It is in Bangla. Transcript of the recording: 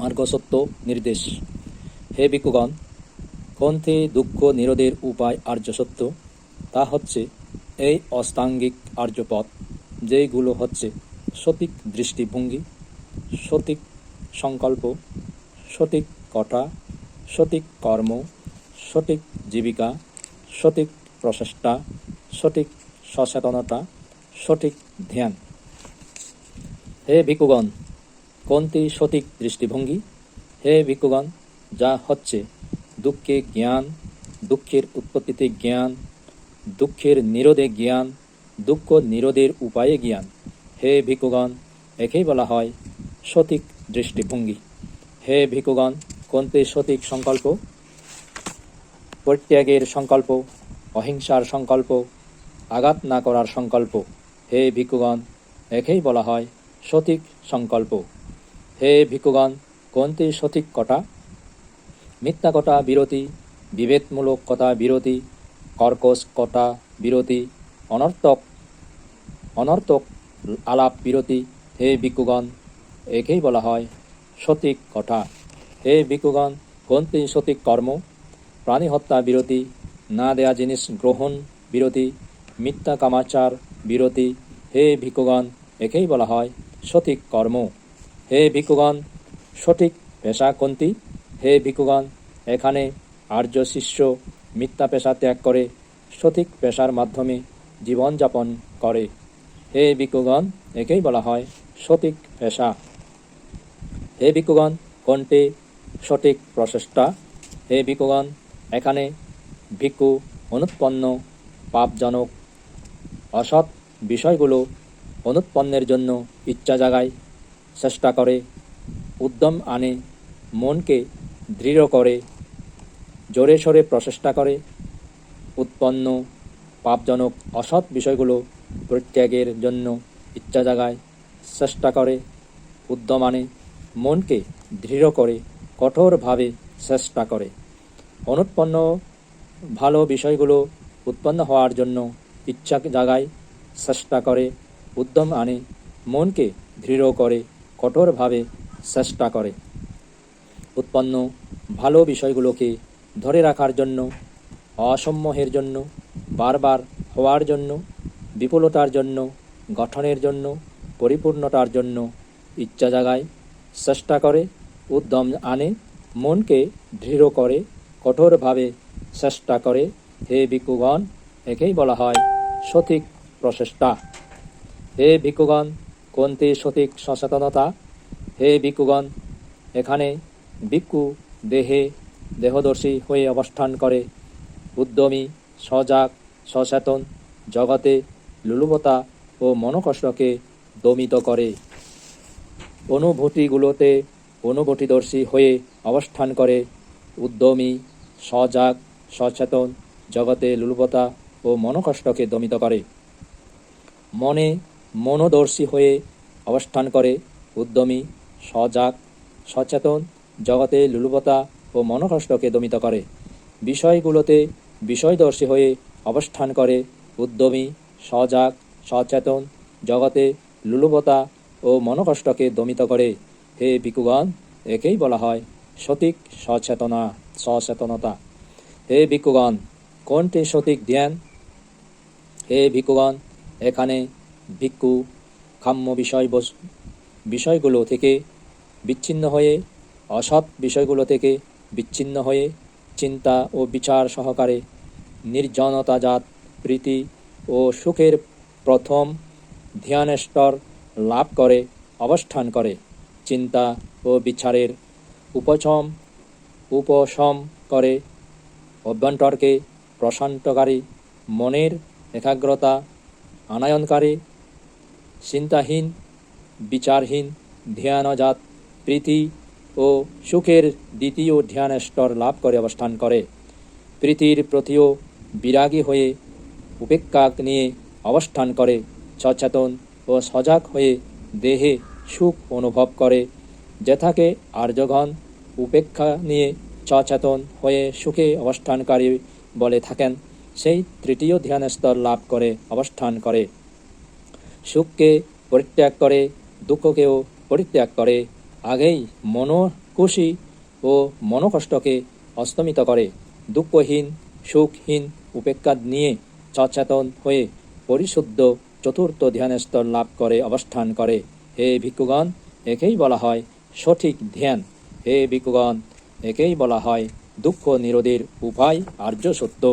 মার্গসত্য নির্দেশ। হে ভিক্ষুগণ গ্রন্থে দুঃখ নিরোধের উপায় আর্য সত্য? তা হচ্ছে এই অষ্টাঙ্গিক আর্যপথ যেগুলো হচ্ছে সঠিক দৃষ্টিভঙ্গি, সঠিক সংকল্প, সঠিক কটা সঠিক কর্ম, সঠিক জীবিকা, সঠিক প্রচেষ্টা, সঠিক সচেতনতা, সঠিক ধ্যান। হে ভিক্ষুগণ কোনটি সঠিক দৃষ্টিভঙ্গি? হে ভিক্ষুগণ, যা হচ্ছে, দুঃখে জ্ঞান, দুঃখের উৎপত্তিতে জ্ঞান, দুঃখের নিরোধে জ্ঞান, দুঃখ নিরোধের উপায়ে জ্ঞান। হে ভিক্ষুগণ, একেই বলা হয় সঠিক দৃষ্টিভঙ্গি। হে ভিক্ষুগণ কোনটি সঠিক সংকল্প? পরিত্যাগের সংকল্প, অহিংসার সংকল্প, আঘাত না করার সংকল্প। হে ভিক্ষুগণ, একেই বলা হয় সঠিক সংকল্প। হে ভিক্ষুগণ, কোনটি সঠিক কথা? মিথ্যা কথা বিরতি বিভেদমূলক কথা বিরতি কর্কশ কথা বিরতি অনর্থক অনর্থক আলাপ বিরতি হে ভিক্ষুগণ, একেই বলা হয় সঠিক কথা। হে ভিক্ষুগণ, কোনটি সঠিক কর্ম? প্রাণী হত্যা বিরতি না দেয়া জিনিস গ্রহণ বিরতি মিথ্যা কামাচার বিরতি হে ভিক্ষুগণ, একেই বলা হয় সঠিক কর্ম। হে ভিক্ষুগণ, সঠিক পেশা কোনটি? হে ভিক্ষুগণ, এখানে আর্য শিষ্য মিথ্যা পেশা ত্যাগ করে সঠিক পেশার মাধ্যমে জীবনযাপন করে। হে ভিক্ষুগণ, একেই বলা হয় সঠিক পেশা। হে ভিক্ষুগণ, কোনটি সঠিক প্রচেষ্টা? হে ভিক্ষুগণ, এখানে ভিক্ষু অনুৎপন্ন, পাপজনক, অসৎ বিষয়গুলো অনুৎপন্নের জন্য ইচ্ছা জাগায়। চেষ্টা করে উদ্যম আনে, মনকে দৃঢ় করে জোরে সোরে প্রচেষ্টা করে উৎপন্ন, পাপজনক, অসৎ বিষয়গুলো পরিত্যাগের জন্য ইচ্ছা জাগায় চেষ্টা করে উদ্যম আনে, মনকে দৃঢ় করে কঠোরভাবে চেষ্টা করে অনুৎপন্ন ভালো বিষয়গুলো উৎপন্ন হওয়ার জন্য ইচ্ছা জাগায় চেষ্টা করে উদ্যম আনে, মনকে দৃঢ় করে কঠোরভাবে চেষ্টা করে। উৎপন্ন ভালো বিষয়গুলোকে ধরে রাখার জন্য, অসম্মোহের জন্য, বারবার হওয়ার জন্য, বিপুলতার জন্য, গঠনের জন্য, পরিপূর্ণতার জন্য ইচ্ছা জাগায় চেষ্টা করে, উদ্যম আনে, মনকে দৃঢ় করে, কঠোরভাবে চেষ্টা করে। হে ভিক্ষুগণ, একেই বলা হয় সঠিক প্রচেষ্টা। হে ভিক্ষুগণ কোনটি সঠিক সচেতনতা? হে ভিক্ষুগণ, এখানে ভিক্ষু দেহে দেহদর্শী হয়ে অবস্থান করে। উদ্যমী, সজাগ, সচেতন জগতে লুলুবতা ও মনকষ্টকে দমিত করে। অনুভূতিগুলোতে অনুভূতিদর্শী হয়ে অবস্থান করে। উদ্যমী, সজাগ, সচেতন জগতে লুলুবতা ও মনোকষ্টকে দমিত করে। মনে মনোদর্শী হয়ে অবস্থান করে উদ্যমী, সজাগ, সচেতন, জগতে লুলুবতা ও মনোকষ্টকে দমিত করে। বিষয়গুলোতে বিষয়দর্শী হয়ে অবস্থান করে উদ্যমী, সজাগ, সচেতন, জগতে লুলুবতা ও মনোকষ্টকে দমিত করে। হে ভিক্ষুগণ, একেই বলা হয় সঠিক সচেতনা, সচেতনতা। হে ভিক্ষুগণ, কোনটি সঠিক ধ্যান হে ভিক্ষুগণ, এখানে ভিক্ষু কাম্য বিষয় বিষয়গুলো থেকে বিচ্ছিন্ন হয়ে, অসৎ বিষয়গুলো থেকে বিচ্ছিন্ন হয়ে, চিন্তা ও বিচার সহকারে নির্জনতাজাত প্রীতি ও সুখের প্রথম ধ্যান স্তর লাভ করে, অবস্থান করে। চিন্তা ও বিচারের উপশম উপশম করে অভ্যন্তরকে প্রশান্তকারী মনের একাগ্রতা, আনায়নকারী চিন্তাহীন, বিচারহীন, ধ্যানজাত, প্রীতি ও সুখের দ্বিতীয় ধ্যান স্তর লাভ করে অবস্থান করে। প্রীতির প্রতিও বিরাগী হয়ে উপেক্ষা নিয়ে অবস্থান করে, সচেতন ও সজাগ হয়ে দেহে সুখ অনুভব করে। যেথাকে আর্যগণ উপেক্ষা নিয়ে সচেতন হয়ে সুখে অবস্থানকারী বলে থাকেন, সেই তৃতীয় ধ্যান স্তর লাভ করে অবস্থান করে। সুখকে পরিত্যাগ করে, দুঃখকেও পরিত্যাগ করে, আগেই মনো খুশি ও মনোকষ্টকে অস্তমিত করে, দুঃখহীন, সুখহীন উপেক্ষা নিয়ে সচেতন হয়ে পরিশুদ্ধ চতুর্থ ধ্যানের স্তর লাভ করে, অবস্থান করে। হে ভিক্ষুগণ, একেই বলা হয় সঠিক ধ্যান। হে ভিক্ষুগণ, একেই বলা হয় দুঃখ নিরোধের উপায় আর্য সত্য।